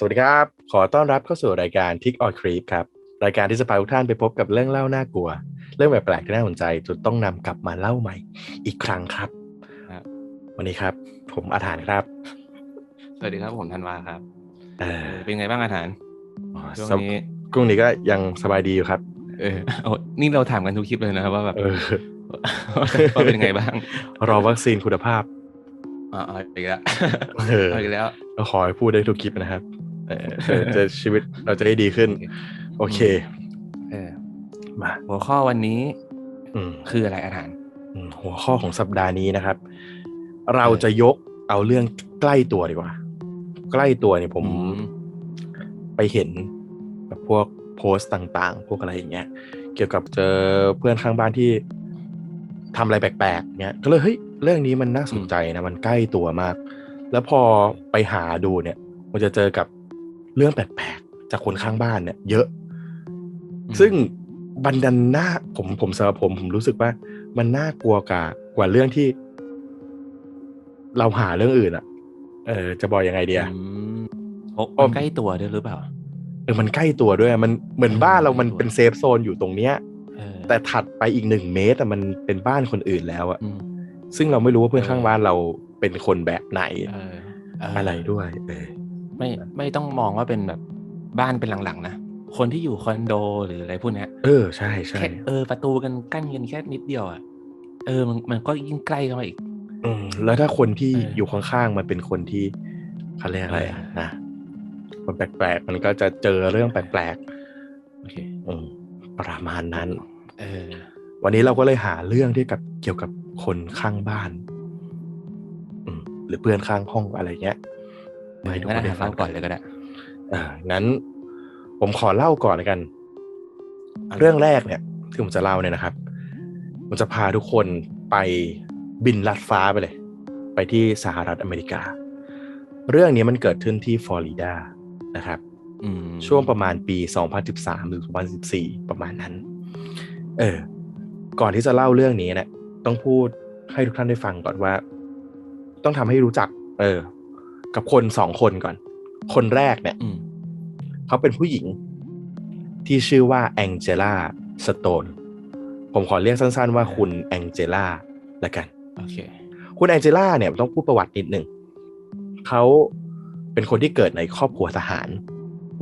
สวัสดีครับ ขอต้อนรับเข้าสู่รายการ Tick or Creep ครับ รายการที่จะพาทุกท่านไปพบกับเรื่องเล่าน่ากลัว เรื่องแปลกๆที่น่าสนใจจนต้องนำกลับมาเล่าใหม่ อีกครั้งครับครับวันนี้ครับ ผมอาถานครับ สวัสดีครับผมธันวาครับเอเอออเป็นไงบ้างอาหารช่วงสบนี้กุ้งนี้ก็ยังสบายดีอยู่ครับ เออโอ้นี่เราถามกันทุกคลิปเลยนะครับว่าแบบเออว่าเป็นไงบ้าง รอวัคซีนคุณภาพอ๋อเอาอีกแล้วเออเอาอีกแล้วก็ขอให้พูดได้ทุกคลิปนะครับเออ จะจะชีวิตเราจะได้ดีขึ้น โอเค เออมาหัวข้อวันนี้อืมคืออะไรอาหารอืมหัวข้อของสัปดาห์นี้นะครับ เราจะยกเอาเรื่องใกล้ตัวดีกว่า ใกล้ตัวเนี่ยผมอืมไปเห็นแบบพวกโพสต์ต่าง ๆ พวกอะไรอย่างเงี้ย เกี่ยวกับเจอเพื่อนข้างบ้านที่ทำอะไรแปลกๆเงี้ย ก็เลยเฮ้ยเรื่องนี้มันน่าสนใจนะ มันใกล้ตัวมาก แล้วพอไปหาดูเนี่ย มันจะเจอกับ เรื่องแปลกๆจากคนข้างบ้านเนี่ย เยอะ ซึ่งบันดันหน้าผมผมสำหรับผมผมรู้สึกว่า มันน่ากลัวกว่ากว่าเรื่องที่ เราหาเรื่องอื่นอะเออ จะบอกยังไงเดียอืมโอ้อ้อมมันใกล้ตัวด้วยหรือเปล่าเออมันใกล้ตัวด้วย มันเหมือนเออบ้านเราใกล้มันตัวเป็นเซฟโซนอยู่ตรงเนี้ยเออแต่ถัดไปอีกหนึ่งเมตรอะมันเป็นบ้านคนอื่นแล้วอะอืมซึ่งเราไม่รู้ว่าเพื่อนเออข้างบ้านเราเป็นคนแบบไหนเออเอะไรด้วย เออ ไม่ไม่ต้องมองว่าเป็นแบบบ้านเป็นหลังๆนะคนที่อยู่คอนโดหรืออะไรพวกเนี้ยเออใช่ใช่แค่เออประตูกันกั้นกันแค่นิดเดียวอะเออมันมันก็ยิ่งใกล้เข้ามาอีกอืมแล้วถ้าคนที่เออออยู่ข้างๆมันเป็นคนที่เขาเรียกอะไรอะเออนะมันแปลกๆมันก็จะเจอเรื่องแปลกโอเคๆอืมประมาณนั้น เออ วันนี้เราก็เลยหาเรื่องที่กับเกี่ยวกับคนข้างบ้าน อืมหรือเพื่อนข้างห้องอะไรเงี้ย มาให้ทุกงั้นคนอาได้หารฟังเล่าก่อนเลยก็ได้อ่างั้นผมขอเล่าก่อนเลยกัน เรื่องแรกเนี่ยที่ผมจะเล่าเนี่ยนะครับผมจะพาทุกคนไปบินลัดฟ้าไปเลย ไปที่สหรัฐอเมริกา เรื่องนี้มันเกิดขึ้นที่ฟลอริดานะครับอืมช่วงประมาณปี 2013 หรือ 2014 ประมาณนั้น เออ ก่อนที่จะเล่าเรื่องนี้เนะี่ยต้องพูดให้ทุกท่านได้ฟังก่อนว่า ต้องทำให้รู้จัก เออ กับคนสองคนก่อน คนแรกเนี่ยอืมเขาเป็นผู้หญิง ที่ชื่อว่าแองเจล่าสโตนผมขอเรียกสั้นๆว่าคุณแองเจล่าละกันโอเคคุณแองเจล่าเนี่ยต้องพูดประวัตินิดหนึ่งเขาเป็นคนที่เกิดในครอบครัวทหาร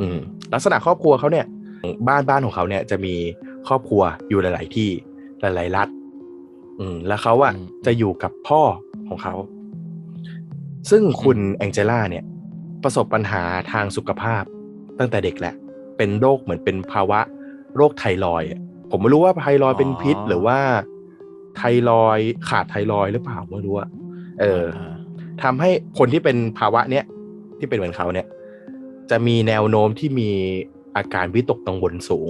อืม ลักษณะครอบครัวเขาเนี่ย บ้านบ้านของเขาเนี่ยจะมีครอบครัวอยู่หลาย ๆ ที่หลาย ๆ รัฐ อืม แล้วเขาอะอืมจะอยู่กับพ่อของเขา ซึ่งคุณแองเจล่าเนี่ยประสบปัญหาทางสุขภาพตั้งแต่เด็กแหละ เป็นโรคเหมือนเป็นภาวะโรคไทรอยด์อะผมไม่รู้ว่าไทรอยด์เป็นพิษ หรือว่าไทรอยด์ขาดไทรอยด์หรือเปล่าไม่รู้อะเออาทำให้คนที่เป็นภาวะเนี้ยที่เป็นเหมือนเขาเนี่ย จะมีแนวโน้มที่มีอาการวิตกกังวลสูง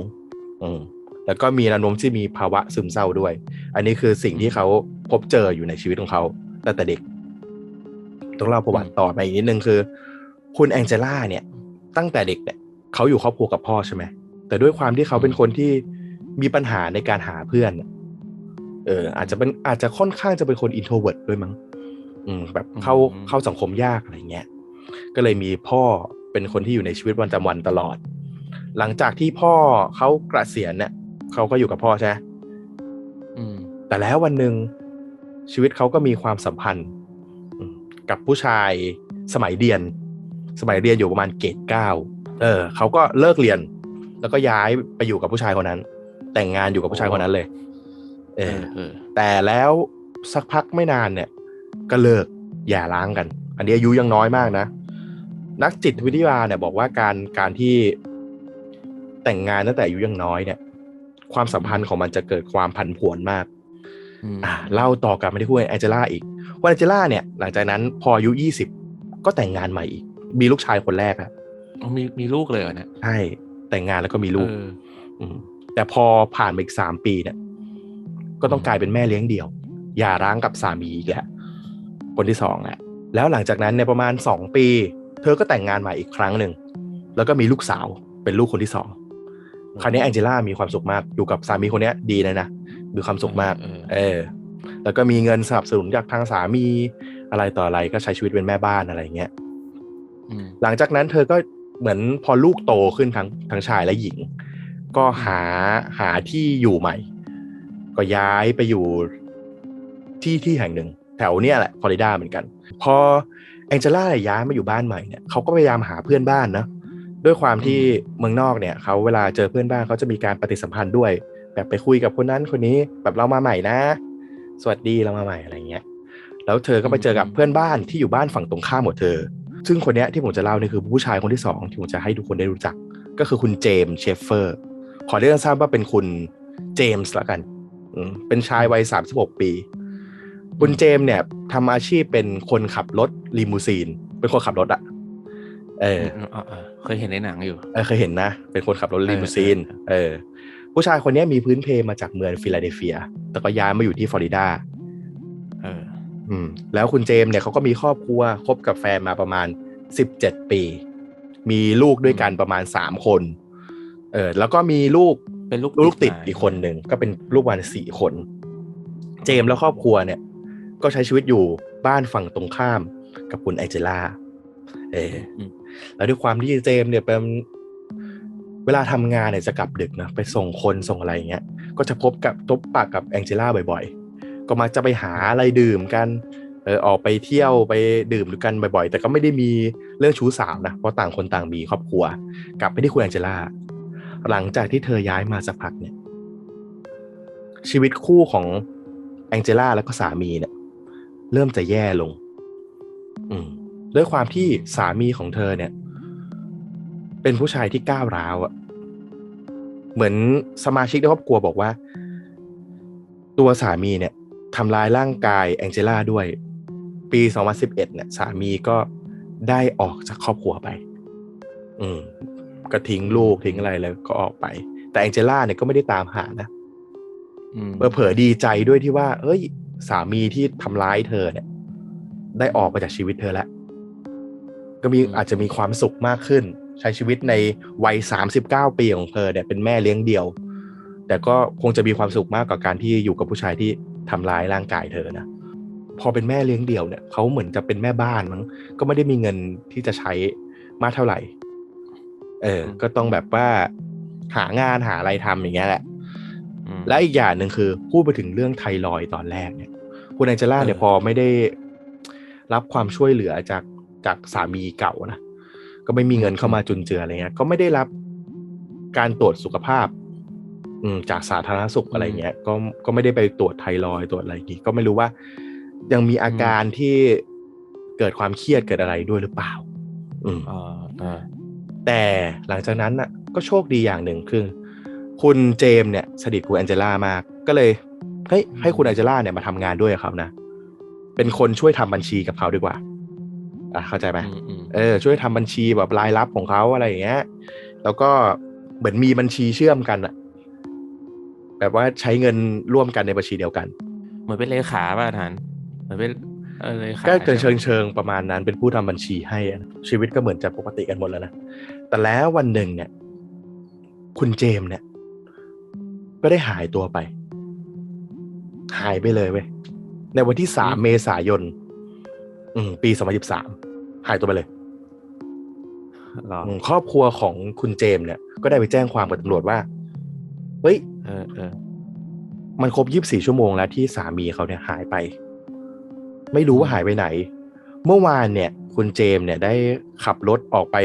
อืมแล้วก็มีแนวโน้มที่มีภาวะซึมเศร้าด้วย อันนี้คือสิ่งที่เขาพบเจออยู่ในชีวิตของเขาตั้งแต่เด็ก ต้องเล่าประวัติต่อไปอีกนิดนึงคือ คุณแองเจล่าเนี่ย ตั้งแต่เด็กเนี่ยเขาอยู่ครอบครัวกับพ่อใช่ไหมแต่ด้วยความที่เขาเป็นคนที่มีปัญหาในการหาเพื่อนน่ะเออ อาจจะเป็นอาจจะค่อนข้างจะเป็นคนอินโทรเวิร์ดด้วยมั้งอืม แบบเข้าอืมเข้าสังคมยากอะไรเงี้ยก็เลยมีพ่อเป็นคนที่อยู่ในชีวิตวันประจำวันตลอด หลังจากที่พ่อเขาเกษียณเนี่ยเขาก็อยู่กับพ่อใช่ไหมอืมแต่แล้ววันหนึ่งชีวิตเขาก็มีความสัมพันธ์อืม กับผู้ชายสมัยเรียน สมัยเรียนอยู่ประมาณเกรดเก้าเออเขาก็เลิกเรียน แล้วก็ย้ายไปอยู่กับผู้ชายคนนั้น แต่งงานอยู่กับผู้ชายคนนั้นเลยเอเอออเออแต่แล้วสักพักไม่นานเนี่ย ก็เลิกอย่าร้างกัน อันนี้อายุยังน้อยมากนะ นักจิตวิทยาเนี่ยบอกว่าการการที่แต่งงานตั้งแต่อายุยังน้อยเนี่ย ความสัมพันธ์ของมันจะเกิดความผันผวนมาก อืมอ่าเล่าต่อกลับมาที่คุณแองเจล่าอีกคุณแองเจล่าเนี่ยหลังจากนั้นพออายุยี่สิบก็แต่งงานใหม่อีก มีลูกชายคนแรกอะอ๋อมีมีลูกเลยเหรอเนี่ยใช่แต่งงานแล้วก็มีลูกเอออืมแต่พอผ่านมาอีกสามปีเนี่ย ก็ต้องกลายเป็นแม่เลี้ยงเดี่ยวอย่าร้างกับสามีอีกแล้วคนที่สองแหละแล้วหลังจากนั้นเนี่ยประมาณสองปี เธอก็แต่งงานใหม่อีกครั้งหนึ่งแล้วก็มีลูกสาวเป็นลูกคนที่สองคราวนี้แองเจล่ามีความสุขมากอยู่กับสามีคนเนี้ยดีเลยนะ มีความสุขมากเออเออ แล้วก็มีเงินสนับสนุนจากทางสามีอะไรต่ออะไรก็ใช้ชีวิตเป็นแม่บ้านอะไรอย่างเงี้ยอืมหลังจากนั้นเธอก็เหมือนพอลูกโตขึ้นทั้งทั้งชายและหญิง ก็หาหาที่อยู่ใหม่ ก็ย้ายไปอยู่ที่ที่แห่งหนึ่ง แถวเนี้ยแหละฟลอริดาเหมือนกัน พอแองเจล่าย้ายมาอยู่บ้านใหม่เนี่ยเขาก็พยายามหาเพื่อนบ้านนะด้วยความที่เมืองนอกเนี่ยเขาเวลาเจอเพื่อนบ้านเขาจะมีการปฏิสัมพันธ์ด้วย แบบไปคุยกับคนนั้นคนนี้แบบเรามาใหม่นะ สวัสดีเรามาใหม่อะไรเงี้ยแล้วเธอก็ไปเจอกับเพื่อนบ้านที่อยู่บ้านฝั่งตรงข้ามหมดเธอ ซึ่งคนเนี้ยที่ผมจะเล่านี่คือผู้ชายคนที่สองที่ผมจะให้ทุกคนได้รู้จัก ก็คือคุณเจมส์เชฟเฟอร์ ขอเรียกสั้นๆว่าเป็นคุณเจมส์ละกันอืมเป็นชายวัย36ปี คุณเจมส์เนี่ยทำอาชีพเป็นคนขับรถลีมูซีน เป็นคนขับรถอะเออเออเออเออเคยเห็นในหนังอยู่ เออเคยเห็นนะ เป็นคนขับรถลีมูซีน เออเออ ผู้ชายคนเนี้ยมีพื้นเพมาจากเมืองฟิลาเดลเฟีย แต่ก็ย้ายมาอยู่ที่ฟลอริดาเอออืมแล้วคุณเจมส์เนี่ยเขาก็มีครอบครัวคบกับแฟนมาประมาณ17ปี มีลูกด้วยกันประมาณ3คน เออ แล้วก็มีลูกเป็นลูกลูกติดมาอีกคนหนึ่งก็เป็นลูกวันสี่คน เจมส์และครอบครัวเนี่ย ก็ใช้ชีวิตอยู่บ้านฝั่งตรงข้ามกับคุณแองเจล่าเอออืมแล้วด้วยความที่เจมส์เนี่ยเป็น เวลาทำงานเนี่ยจะกลับดึกนะไปส่งคนส่งอะไรอย่างเงี้ยก็จะพบกับตบปากกับแองเจล่าบ่อยๆ ก็มักจะไปหาอะไรดื่มกันเออออกไปเที่ยวไปดื่มด้วยกันบ่อยๆ แต่ก็ไม่ได้มีเรื่องชู้สาวนะเพราะต่างคนต่างมีครอบครัว กลับไปที่คุณแองเจล่าหลังจากที่เธอย้ายมาสักพักเนี่ย ชีวิตคู่ของแองเจล่าแล้วก็สามีเนี่ย เริ่มจะแย่ลง อืมด้วยความที่สามีของเธอเนี่ย เป็นผู้ชายที่ก้าวร้าวอะเหมือนสมาชิกในครอบครัวบอกว่า ตัวสามีเนี่ยทำร้ายร่างกายแองเจล่าด้วย ปี 2011 เนี่ยสามีก็ได้ออกจากครอบครัวไป อืม ก็ทิ้งลูกทิ้งอะไรแล้วก็ออกไป แต่แองเจล่าเนี่ยก็ไม่ได้ตามหานะอืมเผลอๆดีใจด้วยที่ว่า เอ้ย สามีที่ทำร้ายเธอเนี่ย ได้ออกไปจากชีวิตเธอแล้ว ก็มีอาจจะมีความสุขมากขึ้น ใช้ชีวิตในวัย 39 ปีของเธอเนี่ยเป็นแม่เลี้ยงเดี่ยว แต่ก็คงจะมีความสุขมากกว่าการที่อยู่กับผู้ชายที่ทำร้ายร่างกายเธอนะพอเป็นแม่เลี้ยงเดี่ยวเนี่ยเขาเหมือนจะเป็นแม่บ้านมั้งก็ไม่ได้มีเงินที่จะใช้มากเท่าไหร่ เออ ก็ต้องแบบว่าหางานหาอะไรทำอย่างเงี้ยแหละอืมและอีกอย่างหนึ่งคือพูดไปถึงเรื่องไทรอยด์ตอนแรกเนี่ย คุณแองเจล่าเนี่ยเออพอไม่ได้รับความช่วยเหลือจากจากสามีเก่านะ ก็ไม่มีเงินเข้ามาจุนเจืออะไรเงี้ย ก็ไม่ได้รับการตรวจสุขภาพอืมจากสาธารณสุขอะไรเงี้ย ก็ก็ไม่ได้ไปตรวจไทรอยด์ตรวจอะไรอย่างงี้ก็ไม่รู้ว่า ยังมีอาการที่เกิดความเครียดเกิดอะไรด้วยหรือเปล่า อืมเออเออแต่หลังจากนั้นน่ะ ก็โชคดีอย่างหนึ่งคือ คุณเจมส์เนี่ยสนิทคุณแองเจล่ามาก ก็เลยเฮ้ยให้คุณแองเจล่าเนี่ยมาทำงานด้วยกับเขานะ เป็นคนช่วยทำบัญชีกับเขาดีกว่า อะเข้าใจไหมอืมอืมเออช่วยทำบัญชีแบบรายรับของเขาอะไรอย่างเงี้ย แล้วก็เหมือนมีบัญชีเชื่อมกันอะแบบว่าใช้เงินร่วมกันในบัญชีเดียวกัน เหมือนเป็นเลขาป่ะทานเหมือนเป็นเออเลขาก็เชิงใช่ไหมเชิงๆประมาณนั้นเป็นผู้ทำบัญชีให้อะชีวิตก็เหมือนจะปกติกันหมดแล้วนะแต่แล้ววันหนึ่งเนี่ย คุณเจมส์เนี่ย ก็ได้หายตัวไป หายไปเลยเว้ยในวันที่สามเมษายน อืมปีสองพันสิบสามหายตัวไปเลยหรออืมครอบครัวของคุณเจมส์เนี่ย ก็ได้ไปแจ้งความกับตำรวจว่า เฮ้ยเออเออมันครบ24ชั่วโมงแล้วที่สามีเขาเนี่ยหายไป ไม่รู้ว่าหายไปไหน เมื่อวานเนี่ย คุณเจมส์เนี่ยได้ขับรถออกไป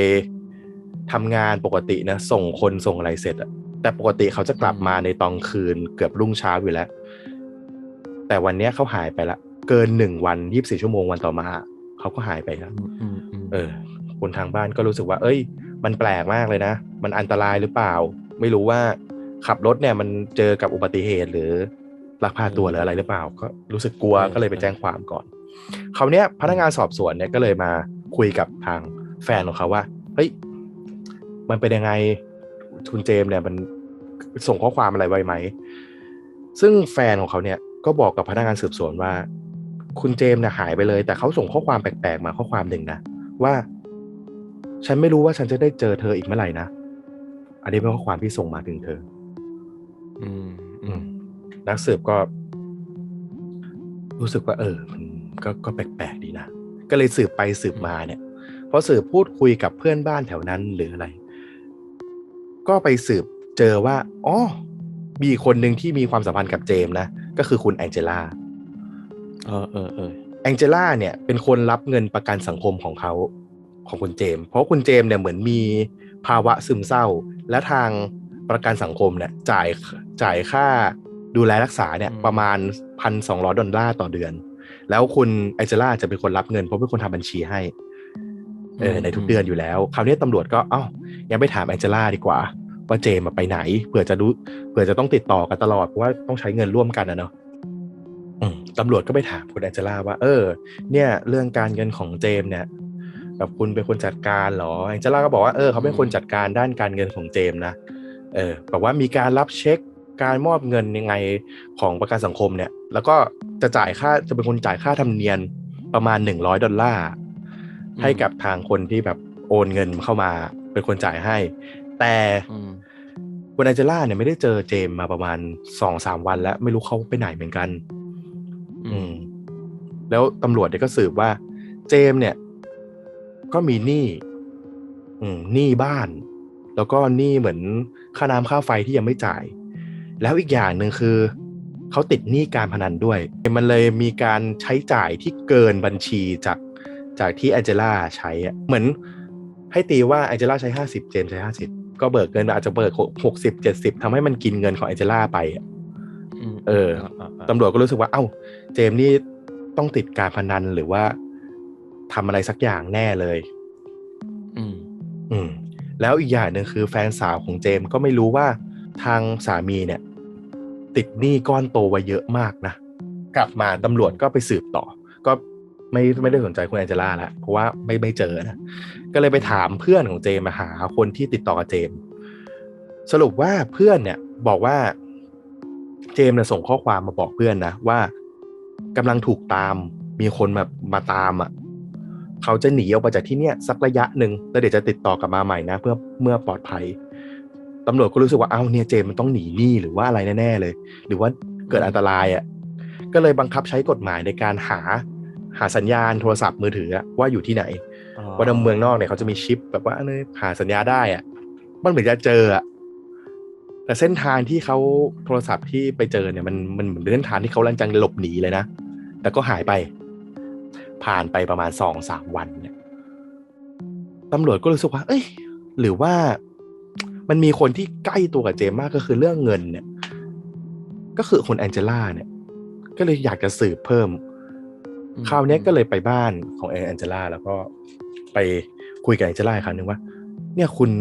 ทำงานปกตินะ ส่งคนส่งอะไรเสร็จอะแต่ปกติเขาจะกลับมาในตอนคืนเกือบรุ่งเช้าอยู่แล้ว แต่วันเนี้ยเขาหายไปละ เกินหนึ่งวัน24ชั่วโมงวันต่อมาเขาก็หายไปแล้วอืมอืมอืมเออ คนทางบ้านก็รู้สึกว่า เอ้ย มันแปลกมากเลยนะ มันอันตรายหรือเปล่า ไม่รู้ว่าขับรถเนี่ยมันเจอกับอุบัติเหตุหรือลักพาตัวหรืออะไรหรือเปล่า ก็รู้สึกกลัวก็เลยไปแจ้งความก่อนคราวเนี้ยพนักงานสอบสวนเนี่ยก็เลยมาคุยกับทางแฟนของเขาว่า เฮ้ย มันเป็นยังไงคุณเจมส์เนี่ยมันส่งข้อความอะไรไว้ไหม ซึ่งแฟนของเขาเนี่ยก็บอกกับพนักงานสืบสวนว่า คุณเจมส์เนี่ยหายไปเลย แต่เขาส่งข้อความแปลกๆมาข้อความหนึ่งนะว่า ฉันไม่รู้ว่าฉันจะได้เจอเธออีกเมื่อไหร่นะอันนี้เป็นข้อความที่ส่งมาถึงเธอ อืมอือืมมนักสืบก็ รู้สึกว่า เออ มันก็ก็แปลกๆดีนะก็เลยสืบไปสืบมาเนี่ยพอสืบพูดคุยกับเพื่อนบ้านแถวนั้นหรืออะไร ก็ไปสืบเจอว่าอ๋อมีคนหนึ่งที่มีความสัมพันธ์กับเจมส์นะก็คือคุณแองเจล่า เออเออเออแองเจล่าเนี่ยเป็นคนรับเงินประกันสังคมของเขาของคุณเจมส์เพราะคุณเจมส์เนี่ยเหมือนมีภาวะซึมเศร้า และทางประกันสังคมเนี่ยจ่ายจ่ายค่าดูแลรักษาเนี่ยประมาณพันสองร้อยดอลลาร์ต่อเดือน แล้วคุณแองเจล่าจะเป็นคนรับเงินเพราะเป็นคนทำบัญชีให้ เออในทุกเดือนอยู่แล้ว คราวนี้ตำรวจก็เอ้ายังไปถามแองเจล่าดีกว่า ว่าเจมส์อะไปไหนเผื่อจะรู้เผื่อจะต้องติดต่อกันตลอดเพราะว่าต้องใช้เงินร่วมกันนะเนาะอืม ตำรวจก็ไปถามคุณแองเจล่าว่า เออ เนี่ย เรื่องการเงินของเจมส์เนี่ยแบบคุณเป็นคนจัดการเหรอแองเจล่าก็บอกว่าเออเขาเป็นคนจัดการด้านการเงินของเจมส์นะเออบอกว่ามีการรับเช็คการมอบเงินยังไงของประกันสังคมเนี่ย แล้วก็จะจ่ายค่าจะเป็นคนจ่ายค่าธรรมเนียมประมาณหนึ่งร้อยดอลลาร์ให้กับทางคนที่แบบโอนเงินเข้ามาเป็นคนจ่ายให้ แต่อืมคุณแองเจล่าเนี่ยไม่ได้เจอเจมส์มาประมาณสองสามวันแล้วไม่รู้เขาไปไหนเหมือนกัน อืม แล้วตำรวจเนี่ยก็สืบว่า เจมส์เนี่ย ก็มีหนี้อืมหนี้บ้าน แล้วก็หนี้เหมือนค่าน้ำค่าไฟที่ยังไม่จ่าย แล้วอีกอย่างหนึ่งคือ เขาติดหนี้การพนันด้วย มันเลยมีการใช้จ่ายที่เกินบัญชีจากจากที่แองเจล่าใช้อะเหมือนให้ตีว่าแองเจล่าใช้ห้าสิบเจมส์ใช้ห้าสิบก็เบิกเงินอาจจะเบิกหกสิบเจ็ดสิบทำให้มันกินเงินของแองเจล่าไปอะมเออตำรวจก็รู้สึกว่า เอ้า เจมส์นี่ต้องติดการพนันหรือว่าทำอะไรสักอย่างแน่เลย อืม อืม แล้วอีกอย่างหนึ่งคือแฟนสาวของเจมส์ก็ไม่รู้ว่าทางสามีเนี่ย ติดหนี้ก้อนโตไว้เยอะมากนะกลับมาตำรวจก็ไปสืบต่อ ก็ไม่ไม่ได้สนใจคุณแองเจล่าแล้วเพราะว่าไม่ไม่เจอนะ ก็เลยไปถามเพื่อนของเจมส์มาหาคนที่ติดต่อกับเจมส์สรุปว่าเพื่อนเนี่ยบอกว่า เจมส์เนี่ยส่งข้อความมาบอกเพื่อนนะว่า กำลังถูกตาม มีคนมามาตามอะเขาจะหนีออกไปจากที่เนี่ยสักระยะหนึ่งแล้วเดี๋ยวจะติดต่อกลับมาใหม่นะ เพื่อเมื่อปลอดภัยตำรวจก็รู้สึกว่าเอ้าเนี่ยเจมส์มันต้องหนีหนี้หรือว่าอะไรแน่ๆเลย หรือว่าเกิดอันตรายอะก็เลยบังคับใช้กฎหมายในการหาหาสัญญาณโทรศัพท์มือถืออะว่าอยู่ที่ไหนว่าในเมืองนอกเนี่ยเขาจะมีชิปแบบว่าเออหาสัญญาได้อะมันเหมือนจะเจออะ แต่เส้นทางที่เขาโทรศัพท์ที่ไปเจอเนี่ยมันมันเหมือนเส้นทางที่เขาลังจังหลบหนีเลยนะแต่ก็หายไป ผ่านไปประมาณสองสามวันเนี่ยตำรวจก็รู้สึกว่า เอ้ย หรือว่ามันมีคนที่ใกล้ตัวกับเจมส์มากก็คือเรื่องเงินเนี่ย ก็คือคุณแองเจล่าเนี่ย ก็เลยอยากจะสืบเพิ่มอืมคราวเนี้ยก็เลยไปบ้านของแองเจล่าแล้วก็ไปคุยกับแองเจล่าอีกครั้งหนึ่งว่า เนี่ยคุณ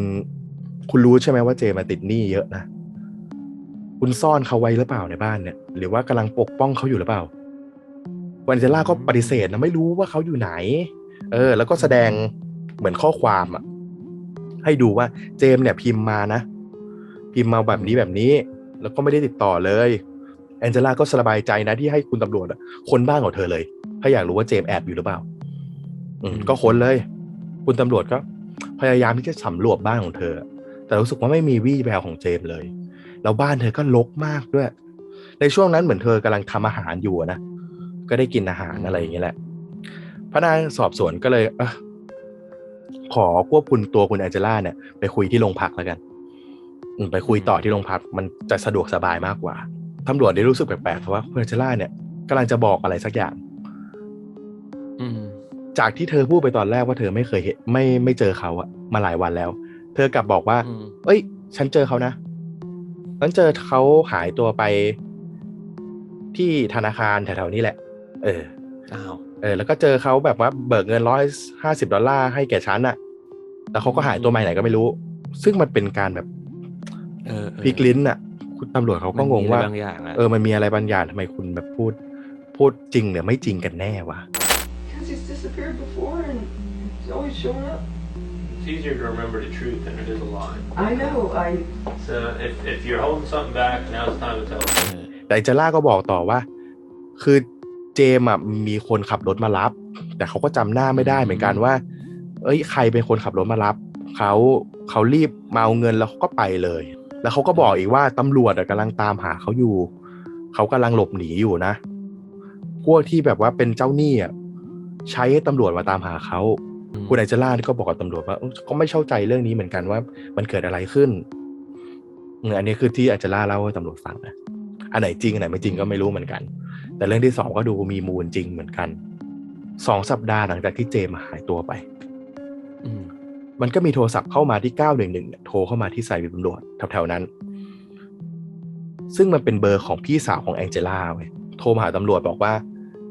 คุณรู้ใช่ไหมว่าเจมาติดหนี้เยอะนะ คุณซ่อนเขาไว้หรือเปล่าในบ้านเนี่ย หรือว่ากำลังปกป้องเขาอยู่หรือเปล่าวันเจล่าก็ปฏิเสธนะไม่รู้ว่าเขาอยู่ไหน เออ แล้วก็แสดงเหมือนข้อความอะให้ดูว่าเจมเนี่ยพิมพ์มานะ พิมพ์มาแบบนี้แบบนี้ แล้วก็ไม่ได้ติดต่อเลยแองเจล่าก็สบายใจนะที่ให้คุณตำรวจคนบ้านของเธอเลย ถ้าอยากรู้ว่าเจมแอบอยู่หรือเปล่า อืมก็ค้นเลย คุณตำรวจก็ พยายามที่จะสำรวจบ้านของเธอ แต่รู้สึกว่าไม่มีวี่แววของเจมส์เลย แล้วบ้านเธอก็รกมากด้วย ในช่วงนั้นเหมือนเธอกำลังทำอาหารอยู่อะนะ ก็ได้กินอาหารอะไรอย่างเงี้ยแหละ พนักงานสอบสวนก็เลยเอะขอควบคุมตัวคุณแองเจล่าเนี่ยไปคุยที่โรงพักแล้วกันอืมไปคุยต่อที่โรงพักมันจะสะดวกสบายมากกว่าตำรวจได้รู้สึกแปลกๆเพราะว่าคุณแองเจล่าเนี่ยกำลังจะบอกอะไรสักอย่างอืมจากที่เธอพูดไปตอนแรกว่าเธอไม่เคยเห็นไม่ไม่เจอเขาอะมาหลายวันแล้ว เธอกลับบอกว่าอืมเอ้ย ฉันเจอเขานะฉันเจอเขาหายตัวไปที่ธนาคารแถวๆนี้แหละ เอออ้าวเออ แล้วก็เจอเขาแบบว่าเบิกเงินร้อยห้าสิบดอลลาร์ให้แก่ฉันอะแล้วเขาก็หายตัวไปไหนก็ไม่รู้ ซึ่งมันเป็นการแบบเออเออพลิกลิ้นอะคุณตำรวจเขาก็งงว่ามันมีอะไรบางอย่างอะเออมันมีอะไรบางอย่างทำไมคุณแบบพูด พูดจริงหรือไม่จริงกันแน่วะ It's easier to remember the truth than it is a lie. I know, I So if, if you're holding something back, now's the time to tell it. เออแต่เจล่าก็บอกต่อว่า คือเจมส์อะมีคนขับรถมารับ แต่เขาก็จำหน้าไม่ได้เหมือนกันว่า เอ้ยใครเป็นคนขับรถมารับเขาเขารีบมาเอาเงินแล้วเขาก็ไปเลย แล้วเขาก็บอกอีกว่าตำรวจอะกำลังตามหาเขาอยู่ เขากำลังหลบหนีอยู่นะ พวกที่แบบว่าเป็นเจ้าหนี้อะใช้ให้ตำรวจมาตามหาเขา คุณแองเจล่านี่ก็บอกกับตำรวจว่าเอ้าก็ไม่เข้าใจเรื่องนี้เหมือนกันว่า มันเกิดอะไรขึ้นอืมอันนี้คือที่แองเจล่าเล่าให้ตำรวจฟังนะอันไหนจริงอันไหนไม่จริงก็ไม่รู้เหมือนกัน แต่เรื่องที่สองก็ดูมีมูลจริงเหมือนกันสองสัปดาห์หลังจากที่เจมส์หายตัวไปอืมมันก็มีโทรศัพท์เข้ามาที่911เนี่ยโทรเข้ามาที่สายตำรวจแถวๆนั้น ซึ่งมันเป็นเบอร์ของพี่สาวของแองเจล่าเว้ยโทรมาหาตำรวจบอกว่า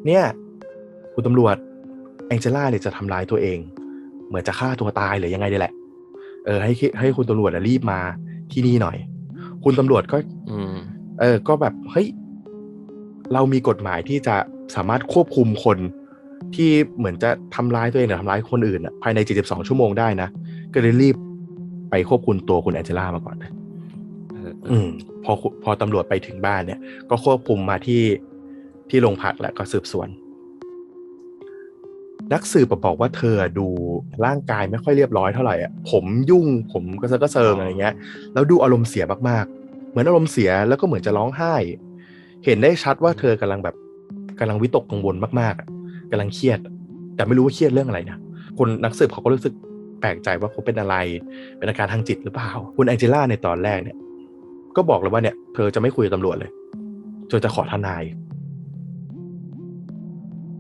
เนี่ย คุณตำรวจ แองเจล่าเนี่ยจะทำร้ายตัวเอง เหมือนจะฆ่าตัวตายหรือยังไงนี่แหละ เออ ให้คิให้คุณตำรวจอะรีบมาที่นี่หน่อย คุณตำรวจก็ อืมเออ ก็แบบเฮ้ยเรามีกฎหมายที่จะสามารถควบคุมคนที่เหมือนจะทำร้ายตัวเองหรือทำร้ายคนอื่นอะภายใน 72 ชั่วโมงได้นะ ก็เลยรีบไปควบคุมตัวคุณแองเจล่ามาก่อนนะเออเออือมพอคุพอตำรวจไปถึงบ้านเนี่ย ก็ควบคุมมาที่ที่โรงพักแล้วก็สืบสวน นักสืบบอกว่าเธอดูร่างกายไม่ค่อยเรียบร้อยเท่าไหร่อะผมยุ่งผมก็เซอะก็เซิงอะไรเงี้ยแล้วดูอารมณ์เสียมากๆ เหมือนอารมณ์เสียแล้วก็เหมือนจะร้องไห้ เห็นได้ชัดว่าเธอกำลังแบบกำลังวิตกกังวลมากๆอะกำลังเครียด แต่ไม่รู้ว่าเครียดเรื่องอะไรนะคนนักสืบเขาก็รู้สึกแปลกใจว่าเขาเป็นอะไรเป็นอาการทางจิตหรือเปล่าคุณแองเจล่าในตอนแรกเนี่ย ก็บอกเลยว่าเนี่ย เธอจะไม่คุยกับตำรวจเลยเธอจะขอทนาย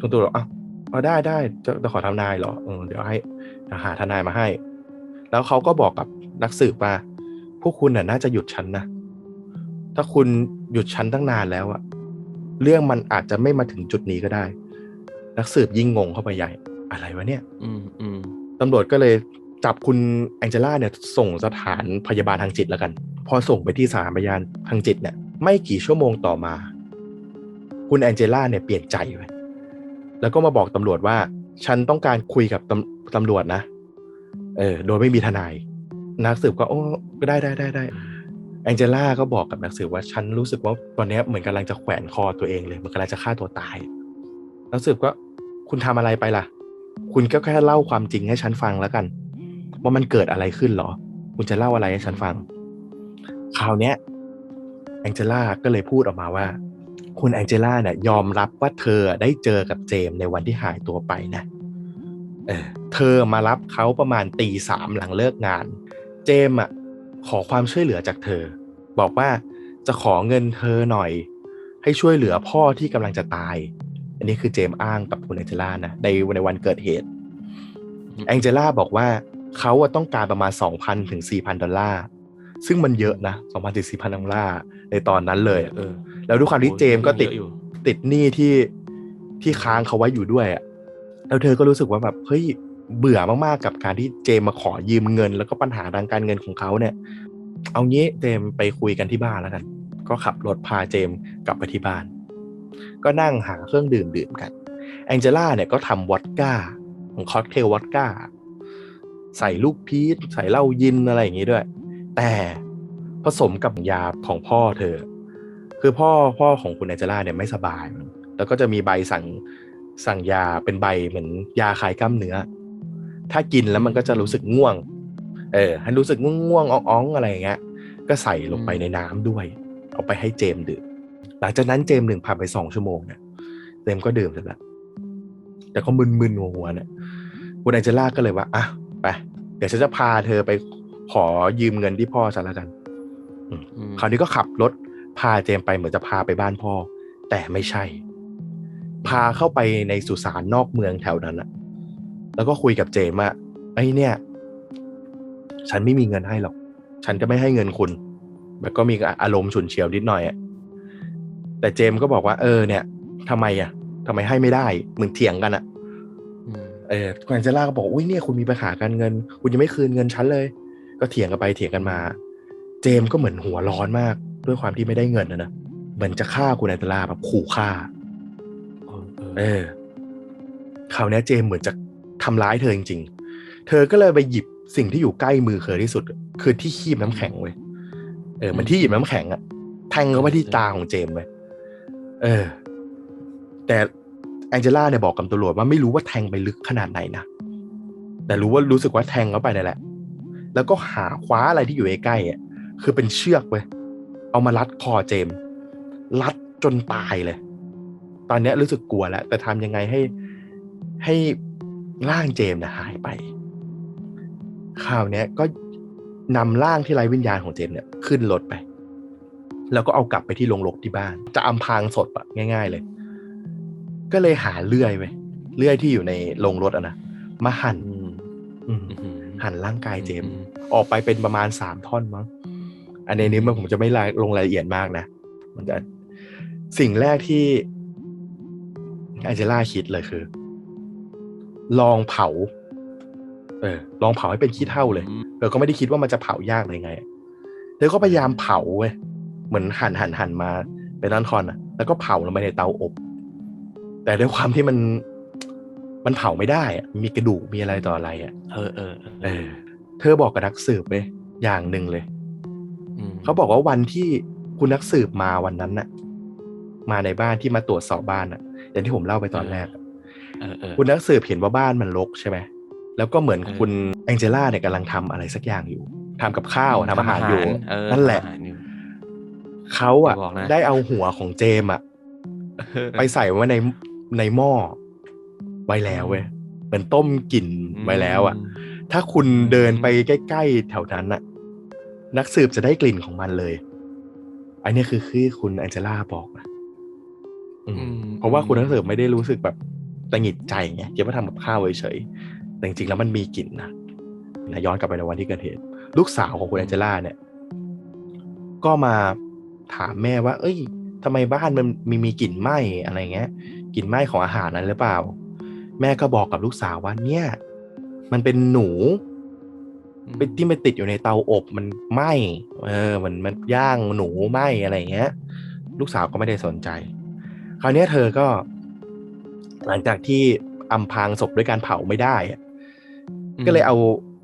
ตำรวจบอกอ้าว เอาได้ได้จะจะขอทนายเหรอเออเดี๋ยวให้เดี๋ยวหาทนายมาให้ แล้วเขาก็บอกกับนักสืบว่าพวกคุณน่ะน่าจะหยุดฉันนะถ้าคุณหยุดฉันตั้งนานแล้วอะเรื่องมันอาจจะไม่มาถึงจุดนี้ก็ได้ นักสืบยิ่งงงเข้าไปใหญ่ อะไรวะเนี่ย อืมอืมตำรวจก็เลยจับคุณแองเจล่าเนี่ย ส่งสถานพยาบาลทางจิตแล้วกัน พอส่งไปที่สถานพยาบาลทางจิตเนี่ย ไม่กี่ชั่วโมงต่อมา คุณแองเจล่าเนี่ยเปลี่ยนใจไป แล้วก็มาบอกตำรวจว่า ฉันต้องการคุยกับตำตำรวจนะเออ โดยไม่มีทนาย นักสืบก็โอ้ก็ได้ได้ได้ได้แองเจล่าก็บอกกับนักสืบว่าฉันรู้สึกว่าตอนนี้เหมือนกำลังจะแขวนคอตัวเองเลยเหมันกำลังจะฆ่าตัวตาย นักสืบก็คุณทำอะไรไปล่ะ คุณก็แค่เล่าความจริงให้ฉันฟังแล้วกัน ว่ามันเกิดอะไรขึ้นหรอ คุณจะเล่าอะไรให้ฉันฟัง คราวเนี้ยแองเจล่าก็เลยพูดออกมาว่า คุณแองเจล่าเนี่ยยอมรับว่าเธอได้เจอกับเจมในวันที่หายตัวไปนะเออเธอมารับเขาประมาณตีสามหลังเลิกงาน เจมอะขอความช่วยเหลือจากเธอ บอกว่าจะขอเงินเธอหน่อย ให้ช่วยเหลือพ่อที่กำลังจะตาย อันนี้คือเจมอ้างกับคุณแองเจล่านะในในวันเกิดเหตุแองเจล่าบอกว่าเขาต้องการประมาณ 2,000ถึง4,000 ดอลลาร์ ซึ่งมันเยอะนะ2,000ถึง4,000 ดอลลาร์ในตอนนั้นเลยเออ แล้วด้วยความที่เจมส์ก็ติดเยอะอยู่ติดหนี้ที่ที่ค้างเขาไว้อยู่ด้วยอะแล้วเธอก็รู้สึกว่าแบบเฮ้ยเบื่อมากๆกับการที่เจมส์มาขอยืมเงิน แล้วก็ปัญหาทางการเงินของเขาเนี่ย เอางี้เจมส์ไปคุยกันที่บ้านแล้วกัน ก็ขับรถพาเจมส์กลับไปที่บ้าน ก็นั่งหาเครื่องดื่มดื่มกัน แองเจล่าเนี่ยก็ทำวอดก้าของค็อกเทลวอดก้า ใส่ลูกพีชใส่เหล้ายินอะไรอย่างนี้ด้วย แต่ผสมกับยาของพ่อเธอ คือพ่อพ่อของคุณแองเจล่าเนี่ยไม่สบาย แล้วก็จะมีใบสั่งสั่งยาเป็นใบเหมือนยาคลายกล้ามเนื้อ ถ้ากินแล้วมันก็จะรู้สึกง่วง เออให้รู้สึกง่วงๆอ่องๆอะไรอย่างเงี้ย ก็ใส่ลงไปในน้ำด้วย เอาไปให้เจมส์ดื่ม หลังจากนั้นเจมส์หนึ่งผ่านไปสองชั่วโมงเนี่ยเจมส์ก็ดื่มเสร็จแล้ว แต่ก็มึนๆหัวๆเนี่ยคุณแองเจล่าก็เลยว่าอะไปเดี๋ยวฉันจะพาเธอไปขอยืมเงินที่พ่อฉันแล้วกันอืมคราวนี้ก็ขับรถ พาเจมส์ไปเหมือนจะพาไปบ้านพ่อ แต่ไม่ใช่ พาเข้าไปในสุสานนอกเมืองแถวนั้นอะแล้วก็คุยกับเจมส์ว่าไอ้เนี่ย ฉันไม่มีเงินให้หรอก ฉันจะไม่ให้เงินคุณ แล้วก็มีอารมณ์ฉุนเฉียวนิดหน่อยอะแต่เจมส์ก็บอกว่า เออ เนี่ยทำไมอะทำไมให้ไม่ได้มึงเถียงกันอะอืมเออคุณแองเจล่าก็บอกอุ้ยเนี่ยคุณมีปัญหาการเงิน คุณยังไม่คืนเงินฉันเลย ก็เถียงกันไปเถียงกันมา เจมส์ก็เหมือนหัวร้อนมาก ด้วยความที่ไม่ได้เงินนะนะเหมือนจะฆ่าคุณแองเจล่าแบบขู่ฆ่า เออเออเออคราวเนี้ยเจมส์เหมือนจะทำร้ายเธอจริง ๆ เธอก็เลยไปหยิบสิ่งที่อยู่ใกล้มือเธอที่สุด คือที่คีบน้ำแข็งเว้ยเออมันที่หยิบน้ำแข็งอะแทงเข้าไปที่ตาของเจมส์เว้ยเออ แต่แองเจล่าเนี่ยบอกกับตำรวจว่าไม่รู้ว่าแทงไปลึกขนาดไหนนะแต่รู้ว่ารู้สึกว่าแทงเข้าไปนั่นแหละ แล้วก็หาคว้าอะไรที่อยู่ใกล้ๆอะคือเป็นเชือกเว้ย เอามารัดคอเจมส์รัดจนตายเลย ตอนเนี้ยรู้สึกกลัวแล้ว แต่ทำยังไงให้ให้ร่างเจมส์นะหายไปคราวเนี้ยก็นำร่างที่ไร้วิญญาณของเจมส์เนี่ยขึ้นรถไป แล้วก็เอากลับไปที่โรงรถที่บ้าน จะอำพรางศพอะง่าย ๆเลย ก็เลยหาเลื่อยไปเลื่อยที่อยู่ในโรงรถอะนะมาหั่นอืมอืมอืมหั่นร่างกายเจมส์อืมออกไปเป็นประมาณสามท่อนมั้ง อันในนี้มันผมจะไม่ลายลงรายละเอียดมากนะมันจะสิ่งแรกที่แองเจล่าคิดเลยคือ ลองเผา เออ ลองเผาให้เป็นขี้เท่าเลยเออก็ไม่ได้คิดว่ามันจะเผายากเลยไง แล้วก็พยายามเผาเว้ยเหมือนหั่นหั่นหั่นมาเป็นท่อนๆอะ แล้วก็เผาลงไปในเตาอบ แต่ด้วยความที่มันมันเผาไม่ได้อะมีกระดูกมีอะไรต่ออะไรอะเออเออเออเออเธอบอกกับนักสืบเลยอย่างหนึ่งเลยม เขาบอกว่าวันที่คุณนักสืบมาวันนั้นน่ะ มาในบ้านที่มาตรวจสอบบ้านน่ะ อย่างที่ผมเล่าไปตอนแรกอะเออเออคุณนักสืบเห็นว่าบ้านมันรกใช่ไหมแล้วก็เหมือนเออคุณแองเจล่าเนี่ยกำลังทำอะไรสักอย่างอยู่ทำกับข้าวทำอาหารอยู่เออนั่นแหละทำอาารอยู่เขาอะอย่าบอกนะได้เอาหัวของเจมส์อะไปใส่ไว้ในในหม้อไว้แล้วเว้ยเหมือนต้มกลิ่นไว้แล้ว อะ ถ้าคุณเดินไปใกล้ๆแถวนั้นน่ะ นักสืบจะได้กลิ่นของมันเลย อันนี้คือที่คุณแองเจล่าบอกนะอืมอืมเพราะว่าคุณนักสืบไม่ได้รู้สึกแบบตังหงิดใจไงคิดว่าทำกับข้าวเฉยๆแต่จริงๆแล้วมันมีกลิ่นนะนะย้อนกลับไปในวันที่เกิดเหตุ ลูกสาวของคุณแองเจล่าเนี่ย ก็มาถามแม่ว่า เอ้ยทำไมบ้านมันมีมีกลิ่นไหม้อะไรเงี้ยกลิ่นไหม้ของอาหารนั้นหรือเปล่า แม่ก็บอกกับลูกสาวว่าเนี่ย มันเป็นหนู ไปที่มันติดอยู่ในเตาอบมันไหม้เออมันมันย่างหนูไหม้อะไรอย่างเงี้ย ลูกสาวก็ไม่ได้สนใจ คราวเนี้ยเธอก็ หลังจากที่อำพรางศพด้วยการเผาไม่ได้อะอืมก็เลยเอา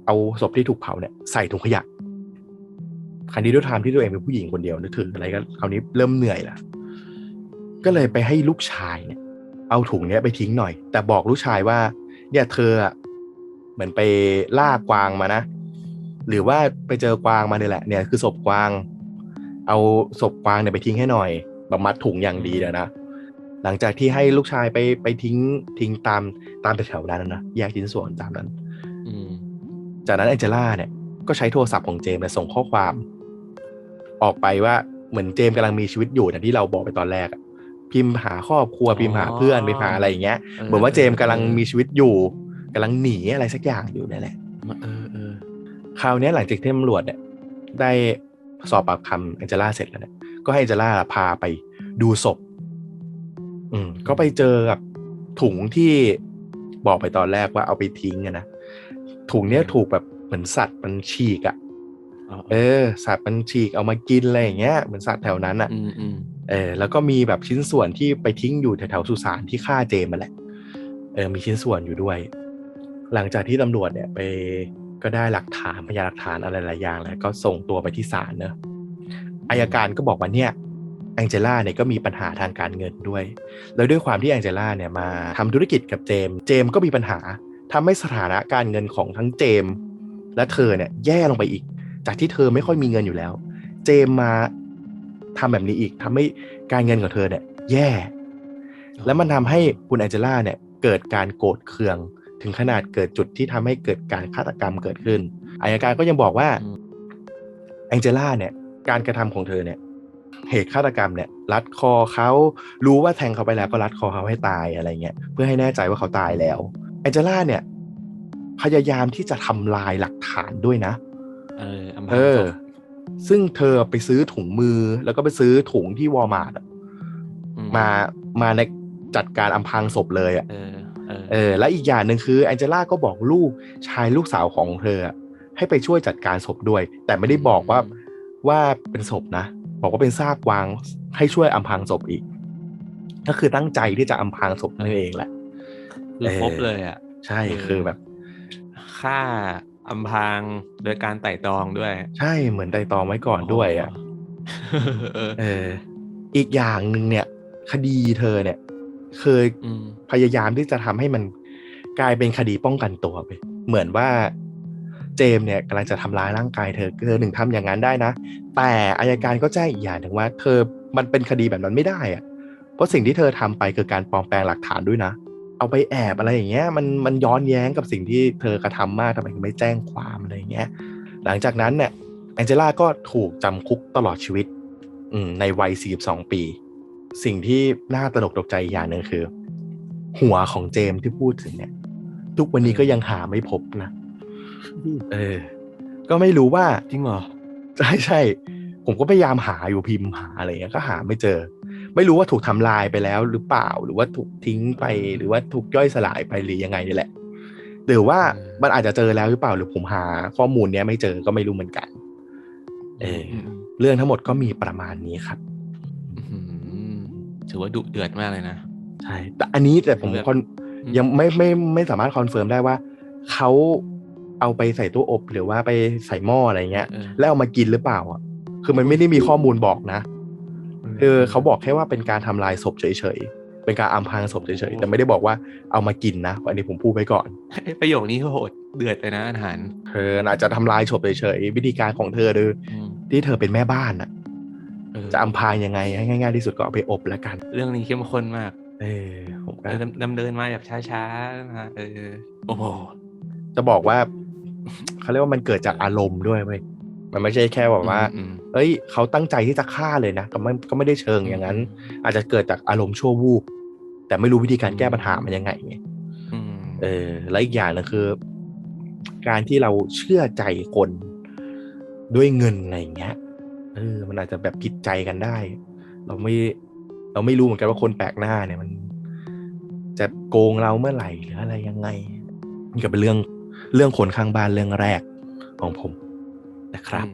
เอาศพที่ถูกเผาเนี่ยใส่ถุงขยะคราวนี้ด้วยความที่ตัวเองเป็นผู้หญิงคนเดียวนึกถึงอะไรก็คราวนี้เริ่มเหนื่อยละก็เลยไปให้ลูกชายเนี่ย เอาถุงเนี้ยไปทิ้งหน่อย แต่บอกลูกชายว่า เนี่ยเธออะเหมือนไปล่ากวางมานะ หรือว่าไปเจอกวางมาเนี่ยแหละเนี่ยคือศพกวาง เอาศพกวางเนี่ยไปทิ้งให้หน่อยแบบมัดถุงอย่างดีเลยนะหลังจากที่ให้ลูกชายไปไปทิ้งทิ้งตามตามแถวๆนั้นนะแยกชิ้นส่วนตามนั้นอืมจากนั้นแองเจล่าเนี่ยก็ใช้โทรศัพท์ของเจมส์เนี่ยส่งข้อความ ออกไปว่าเหมือนเจมส์กำลังมีชีวิตอยู่อย่างที่เราบอกไปตอนแรกอะพิมพ์หาครอบครัวพิมพ์หาเพื่อนพิมพ์หาอะไรอย่างเงี้ย เหมือนว่าเจมส์กำลังมีชีวิตอยู่กำลังหนีอะไรสักอย่างอยู่นั่นแหละเออเออ คราวเนี้ยหลังจากที่ตำรวจเนี่ยได้สอบปากคำแองเจล่าเสร็จแล้วเนี่ยก็ให้แองเจล่าพาไปดูศพ อืม ก็ไปเจอกับถุงที่บอกไปตอนแรกว่าเอาไปทิ้งอะนะถุงเนี้ยถูกแบบเหมือนสัตว์มันฉีกอะ่ะอ๋อเออ สัตว์มันฉีกเอามากินอะไรอย่างเงี้ยเหมือนสัตว์แถวนั้นอะอืมอืมเออ แล้วก็มีแบบชิ้นส่วนที่ไปทิ้งอยู่แถวๆสุสานที่ฆ่าเจมมาแหละ เออ มีชิ้นส่วนอยู่ด้วย หลังจากที่ตำรวจเนี่ยไป ก็ได้หลักฐานพยานหลักฐานอะไรหลายอย่างแล้วก็ส่งตัวไปที่ศาลเนอะอายการก็บอกว่าเนี่ยแองเจล่าเนี่ยก็มีปัญหาทางการเงินด้วย แล้วด้วยความที่แองเจล่าเนี่ยมาทำธุรกิจกับเจมส์เจมส์ก็มีปัญหาทำให้สถานะการเงินของทั้งเจมส์และเธอเนี่ยแย่ลงไปอีก จากที่เธอไม่ค่อยมีเงินอยู่แล้ว เจมส์มาทำแบบนี้อีกทำให้การเงินของเธอเนี่ยแย่ แล้วมันทำให้คุณแองเจล่าเนี่ยเกิดการโกรธเคือง ถึงขนาดเกิดจุดที่ทำให้เกิดการฆาตกรรมเกิดขึ้นอายการก็ยังบอกว่าอืมแองเจล่าเนี่ย การกระทำของเธอเนี่ย เหตุฆาตกรรมเนี่ยรัดคอเขารู้ว่าแทงเขาไปแล้วก็รัดคอเขาให้ตายอะไรเงี้ยเพื่อให้แน่ใจว่าเขาตายแล้วแองเจล่าเนี่ย พยายามที่จะทำลายหลักฐานด้วยนะ เอออำพเอรางอศพซึ่งเธอไปซื้อถุงมือ แล้วก็ไปซื้อถุงที่วอลมาร์ทอะมมามาในจัดการอำพรางศพเลยอะ เออ เออเออและอีกอย่างหนึ่งคือแองเจล่าก็บอกลูกชายลูกสาวของเธออะให้ไปช่วยจัดการศพด้วย แต่ไม่ได้บอกว่าว่าเป็นศพนะ บอกว่าเป็นซากวางให้ช่วยอำพรางศพอีก ก็คือตั้งใจที่จะอำพรางศพนั่นเองแหละคือครบเลยอะใช่เออคือแบบฆ่าอำพรางโดยการไต่ตรองด้วย ใช่เหมือนไตรตรองไว้ก่อนด้วยอะเออเออ อีกอย่างหนึ่งเนี่ย คดีเธอเนี่ย เคยอืมพยายามที่จะทำให้มันกลายเป็นคดีป้องกันตัวไป เหมือนว่าเจมส์เนี่ยกำลังจะทำร้ายร่างกายเธอเธอหนึ่งทำอย่างนั้นได้นะ แต่อายการก็แจ้งอีกอย่างหนึ่งว่า เธอมันเป็นคดีแบบนั้นไม่ได้อะเพราะสิ่งที่เธอทำไปคือการปลอมแปลงหลักฐานด้วยนะ เอาไปแอบอะไรอย่างเงี้ยมันมันย้อนแย้งกับสิ่งที่เธอกระทำมากทำไมถึงไม่แจ้งความอะไรอย่างเงี้ย หลังจากนั้นเนี่ยแองเจล่าก็ถูกจำคุกตลอดชีวิต อืมในวัย 42 ปี สิ่งที่น่าตระหนกตกใจอีกอย่างหนึ่งคือ หัวของเจมส์ที่พูดถึงเนี่ย ทุกวันนี้ก็ยังหาไม่พบนะเออ ก็ไม่รู้ว่าจริงเหรอใช่ใช่ผมก็พยายามหาอยู่พิมพ์หาอะไรเงี้ยก็หาไม่เจอ ไม่รู้ว่าถูกทำลายไปแล้วหรือเปล่า หรือว่าถูกทิ้งไป หรือว่าถูกย่อยสลายไปหรือยังไงนี่แหละ หรือว่าอืมมันอาจจะเจอแล้วหรือเปล่าหรือผมหา ข้อมูลเนี้ยไม่เจอก็ไม่รู้เหมือนกัน เออมเรื่องทั้งหมดก็มีประมาณนี้ครับอืม ถือว่าดุเดือดมากเลยนะ ใช่ แต่อันนี้แต่ผมแบบคอนอืมยังไม่ไม่ไม่สามารถคอนเฟิร์มได้ว่าเขาเอาไปใส่ตู้อบหรือว่าไปใส่หม้ออะไรเงี้ยเออแล้วเอามากินหรือเปล่าอะ คือมันไม่ได้มีข้อมูลบอกนะคือเขาบอกแค่ว่าเป็นการทำลายศพเฉยๆ เป็นการอำพรางศพเฉยๆ แต่ไม่ได้บอกว่าเอามากินนะอันนี้ผมพูดไว้ก่อนเอ้ยประโยคนี้โหดเดือดเลยนะอาหารเธออาจจะทำลายศพเฉยๆ วิธีการของเธอคืออืมที่เธอเป็นแม่บ้านอะเออ จะอำพรางยังไงให้ง่าย ๆ ที่สุดก็เอาไปอบแล้วกัน เรื่องนี้เข้มข้นมาก เออผมก็เออดำดำเนินมาแบบช้าๆนะเออโอ้โหจะบอกว่าเขาเรียกว่ามันเกิดจากอารมณ์ด้วยเว้ยมันไม่ใช่แค่แบบว่าอืมเอ้ย เขาตั้งใจที่จะฆ่าเลยนะก็ไม่ก็ไม่ได้เชิงอย่างนั้น อาจจะเกิดจากอารมณ์ชั่ววูบแต่ไม่รู้วิธีการแก้ปัญหามันยังไงไงอืมเออ และอีกอย่างหนึงคือ การที่เราเชื่อใจคนด้วยเงินอะไรอย่างเงี้ย เออ มันอาจจะแบบผิดใจกันได้ เราไม่ เราไม่รู้เหมือนกันว่าคนแปลกหน้าเนี่ยมัน จะโกงเราเมื่อไหร่หรืออะไรยังไง นี่ก็เป็นเรื่องเรื่องคนข้างบ้านเรื่องแรกของผมนะครับ